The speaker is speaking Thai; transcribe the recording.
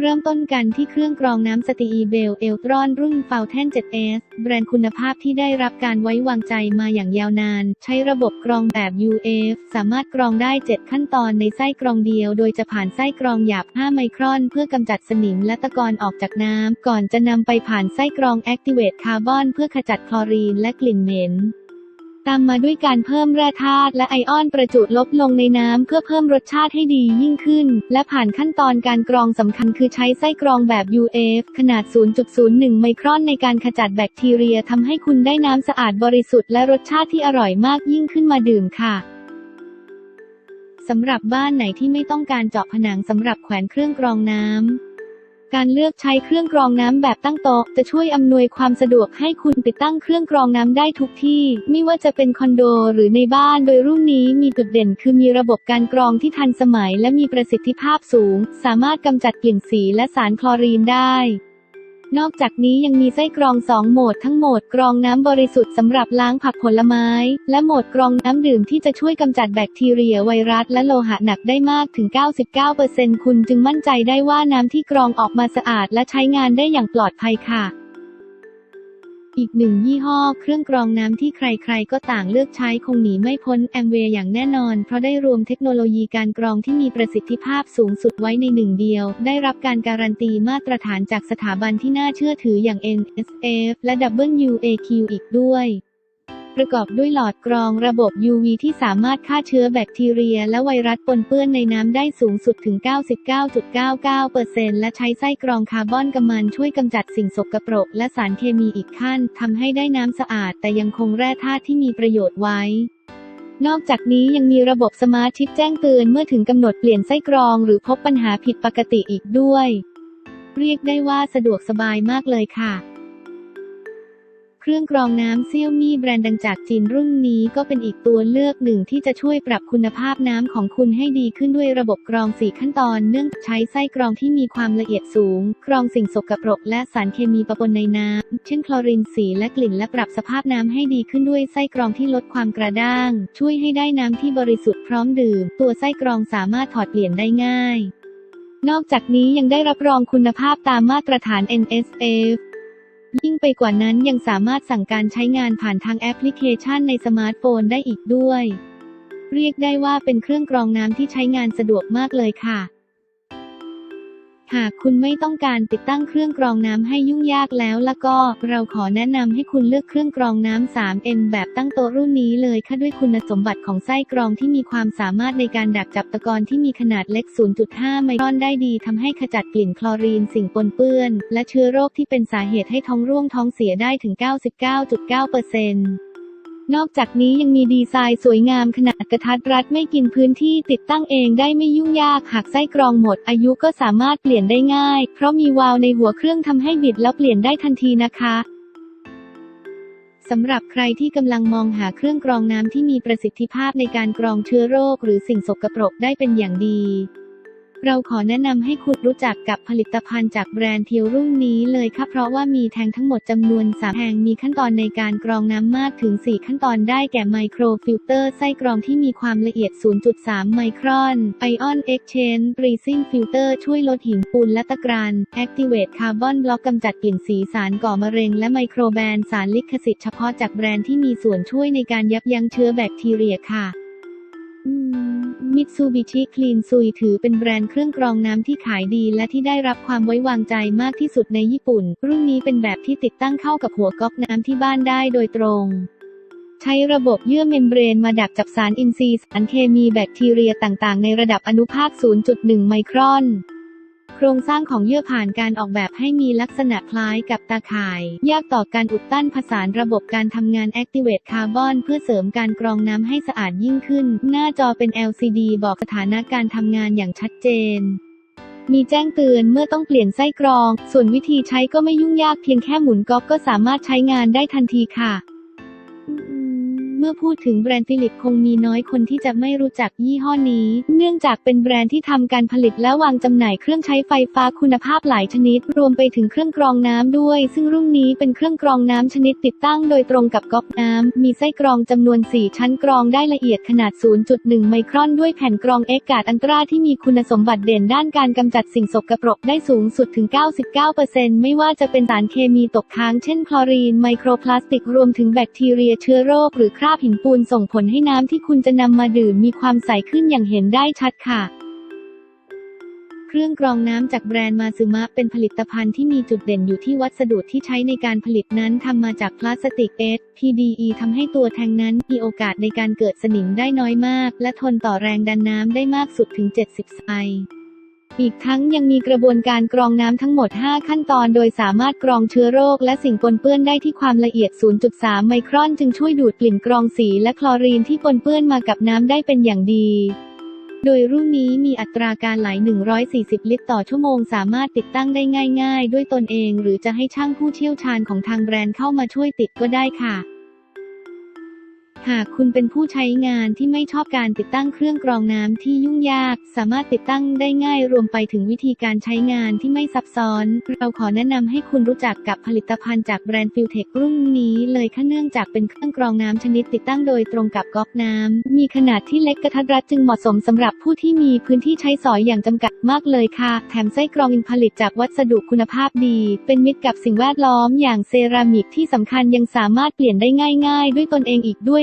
เริ่มต้นกันที่เครื่องกรองน้ำสตีอีเบลเอลตรอนรุ่น f o u n t a i n 7S แบรนด์คุณภาพที่ได้รับการไว้วางใจมาอย่างยาวนาน ใช้ระบบกรองแบบ UF สามารถกรองได้ 7 ขั้นตอนในไส้กรองเดียว โดยจะผ่านไส้กรองหยาบ 5 ไมครอน เพื่อกำจัดสนิมและตะกอนออกจากน้ำก่อนจะนำไปผ่านไส้กรอง Activate Carbon เพื่อขจัดคลอรีนและกลิ่นเหม็น ตามมาด้วยการเพิ่มแร่ธาตุและไอออนประจุลบลงในน้ำเพื่อเพิ่มรสชาติให้ดียิ่งขึ้น และผ่านขั้นตอนการกรองสำคัญคือใช้ไส้กรองแบบ UF ขนาด 0.01 ไมครอนในการขจัดแบคทีเรียทำให้คุณได้น้ำสะอาดบริสุทธิ์และรสชาติที่อร่อยมากยิ่งขึ้นมาดื่มค่ะสำหรับบ้านไหนที่ไม่ต้องการเจาะผนังสำหรับแขวนเครื่องกรองน้ำ การเลือกใช้เครื่องกรองน้ำแบบตั้งโต๊ะจะช่วยอำนวยความสะดวกให้คุณติดตั้งเครื่องกรองน้ำได้ทุกที่ ไม่ว่าจะเป็นคอนโดหรือในบ้านโดยรุ่นนี้มีจุดเด่น คือมีระบบการกรองที่ทันสมัยและมีประสิทธิภาพสูง สามารถกำจัดกลิ่นสีและสารคลอรีนได้ นอกจากนี้ยังมีไส้กรอง 2 โหมดทั้งโหมดกรองน้ำบริสุทธิ์สำหรับล้างผักผลไม้ และโหมดกรองน้ำดื่มที่จะช่วยกำจัดแบคทีเรียไวรัส และโลหะหนักได้มากถึง 99%คุณจึงมั่นใจได้ว่าน้ำที่กรองออกมาสะอาดและใช้งานได้อย่างปลอดภัยค่ะ อีกหนึ่งยี่ห้อเครื่องกรองน้ำที่ใครๆ ก็ต่างเลือกใช้คงหนีไม่พ้นแอมเวย์อย่างแน่นอน เพราะได้รวมเทคโนโลยีการกรองที่มีประสิทธิภาพสูงสุดไว้ในหนึ่งเดียว ได้รับการการันตีมาตรฐานจากสถาบันที่น่าเชื่อถืออย่าง NSF และ WAQ อีกด้วย ประกอบด้วยหลอดกรองระบบ UV ที่สามารถฆ่าเชื้อแบคทีเรีย และไวรัสปนเปื้อนในน้ำได้สูงสุดถึง 99.99%และใช้ไส้กรองคาร์บอนกำมันช่วยกำจัดสิ่งสกปรก และสารเคมีอีกขั้นทำให้ได้น้ำสะอาด แต่ยังคงแร่ธาตุที่มีประโยชน์ไว้นอกจากนี้ยังมีระบบสมาร์ทชิปแจ้งเตือนเมื่อถึงกำหนดเปลี่ยนไส้กรองหรือพบปัญหาผิดปกติอีกด้วย เรียกได้ว่าสะดวกสบายมากเลยค่ะ เครื่องกรองน้ำเซี่ยวมี่แบรนด์ดังจากจีนรุ่นนี้ก็เป็นอีกตัวเลือกหนึ่งที่จะช่วยปรับคุณภาพน้ำของคุณให้ดีขึ้นด้วยระบบกรอง4ขั้นตอนเนื่องจากใช้ไส้กรองที่มีความละเอียดสูง กรองสิ่งสกปรกและสารเคมีปะปนในน้ำเช่นคลอรินสีและกลิ่นและปรับสภาพน้ำให้ดีขึ้นด้วยไส้กรองที่ลดความกระด้าง ช่วยให้ได้น้ำที่บริสุทธิ์พร้อมดื่ม ตัวไส้กรองสามารถถอดเปลี่ยนได้ง่าย นอกจากนี้ยังได้รับรองคุณภาพตามมาตรฐาน NSF ไปกว่านั้นยังสามารถสั่งการใช้งานผ่านทางแอปพลิเคชันในสมาร์ทโฟนได้อีกด้วย เรียกได้ว่าเป็นเครื่องกรองน้ำที่ใช้งานสะดวกมากเลยค่ะ หากคุณไม่ต้องการติดตั้งเครื่องกรองน้ำให้ยุ่งยากแล้วแล้วก็ เราขอแนะนำให้คุณเลือกเครื่องกรองน้ำ 3M แบบตั้งโต๊ะรุ่นนี้เลยค่ะด้วยคุณสมบัติของไส้กรองที่มีความสามารถในการดักจับตะกอนที่มีขนาดเล็ก 0.5 ไมครอนได้ดีทำให้ขจัดกลิ่นคลอรีนสิ่งปนเปื้อน และเชื้อโรคที่เป็นสาเหตุให้ท้องร่วงท้องเสียได้ถึง 99.9% นอกจากนี้ยังมีดีไซน์สวยงามขนาดกระทัดรัดไม่กินพื้นที่ติดตั้งเองได้ไม่ยุ่งยาก หากไส้กรองหมดอายุก็สามารถเปลี่ยนได้ง่าย เพราะมีวาล์วในหัวเครื่องทำให้บิดแล้วเปลี่ยนได้ทันทีนะคะสำหรับใครที่กำลังมองหาเครื่องกรองน้ำที่มีประสิทธิภาพในการกรองเชื้อโรค หรือสิ่งสกปรกได้เป็นอย่างดี เราขอแนะนำให้คุณรู้จักกับผลิตภัณฑ์จากแบรนด์เทียวรุ่นนี้เลยค่ะเพราะว่ามีแทงทั้งหมดจำนวน 3แทงมีขั้นตอนในการกรองน้ำมากถึง 4 ขั้นตอนได้แก่ไมโครฟิลเตอร์ไส้กรองที่มีความละเอียด 0.3 ไมครอนไอออนเอ็กชน e รีซิ n ฟิลเตอร์ช่วยลดหินปูนและตะกรัน Activate Carbon Block กำจัดกลิ่นสีสารก่อมะเร็งและไมโครแบนสารลิขสิทธิ์เฉพาะจากแบรนด์ที่มีส่วนช่วยในการยับยั้งเชื้อแบคทีเรียค่ะ มิตซูบิชิคลีนซุยถือเป็นแบรนด์เครื่องกรองน้ำที่ขายดีและที่ได้รับความไว้วางใจมากที่สุดในญี่ปุ่น รุ่นนี้เป็นแบบที่ติดตั้งเข้ากับหัวก๊อกน้ำที่บ้านได้โดยตรง ใช้ระบบเยื่อเมมเบรนมาดักจับสารอินทรีย์สารเคมีแบคทีเรียต่างๆ ในระดับอนุภาค 0.1 ไมครอน ครงสร้างของเยื่อผ่านการออกแบบให้มีลักษณะคล้ายกับตาข่าย ยากต่อการอุดตั้นผสานระบบการทำงาน Activate Carbon เพื่อเสริมการกรองน้ำให้สะอาดยิ่งขึ้น หน้าจอเป็น LCD บอกสถานะการทำงานอย่างชัดเจนมีแจ้งเตือนเมื่อต้องเปลี่ยนไส้กรอง ส่วนวิธีใช้ก็ไม่ยุ่งยากเพียงแค่หมุนก๊อกก็สามารถใช้งานได้ทันทีค่ะ มเมื่อพูดถึงแบรนด์ฟิลิปคงมีน้อยคนที่จะไม่รู้จักยี่ห้อนี้ เนื่องจากเป็นแบรนด์ที่ทำการผลิตและวางจำหน่ายเครื่องใช้ไฟฟ้าคุณภาพหลายชนิด รวมไปถึงเครื่องกรองน้ำด้วย ซึ่งรุ่นนี้เป็นเครื่องกรองน้ำชนิดติดตั้งโดยตรงกับก๊อกน้ำมีไส้กรองจำนวน 4 ชั้นกรองได้ละเอียดขนาด 0.1 ไมครอนด้วยแผ่นกรองเอ็กกาดอันตราที่มีคุณสมบัติเด่นด้านการกำจัดสิ่งสกปรกได้สูงสุดถึง 99%ไม่ว่าจะเป็นสารเคมีตกค้างเช่นคลอรีนไมโครพลาสติกรวมถึงแบคทีเรียเชื้อโรคหรือคราบหินปูนส่งผลให้น้ำที่คุณจะนำมาดื่มมีความใสขึ้นอย่างเห็นได้ชัดค่ะ เครื่องกรองน้ำจากแบรนด์มาซึมะเป็นผลิตภัณฑ์ที่มีจุดเด่นอยู่ที่วัสดุที่ใช้ในการผลิตนั้นทำมาจากพลาสติก S PDE ทำให้ตัวแทงนั้นมีโอกาสในการเกิดสนิมได้น้อยมาก และทนต่อแรงดันน้ำได้มากสุดถึง 70ไซ อีกทั้งยังมีกระบวนการกรองน้ำทั้งหมด 5 ขั้นตอน โดยสามารถกรองเชื้อโรคและสิ่งปนเปื้อนได้ที่ความละเอียด 0.3 ไมครอน จึงช่วยดูดกลิ่นกรองสีและคลอรีนที่ปนเปื้อนมากับน้ำได้เป็นอย่างดี โดยรุ่นนี้มีอัตราการไหล 140 ลิตรต่อชั่วโมง สามารถติดตั้งได้ง่าย ๆ ด้วยตนเอง หรือจะให้ช่างผู้เชี่ยวชาญของทางแบรนด์เข้ามาช่วยติดก็ได้ค่ะ หากคุณเป็นผู้ใช้งานที่ไม่ชอบการติดตั้งเครื่องกรองน้ำที่ยุ่งยาก สามารถติดตั้งได้ง่ายรวมไปถึงวิธีการใช้งานที่ไม่ซับซ้อน เราขอแนะนำให้คุณรู้จักกับผลิตภัณฑ์จากแบรนด์ฟิลเทครุ่นนี้เลยค่ะเนื่องจากเป็นเครื่องกรองน้ำชนิดติดตั้งโดยตรงกับก๊อกน้ำมีขนาดที่เล็กกระทัดรัดจึงเหมาะสมสำหรับผู้ที่มีพื้นที่ใช้สอยอย่างจำกัดมากเลยค่ะ แถมไส้กรองยังผลิตจากวัสดุคุณภาพดี เป็นมิตรกับสิ่งแวดล้อมอย่างเซรามิกที่สำคัญยังสามารถเปลี่ยนได้ง่าย ๆ ด้วยตนเองอีกด้วย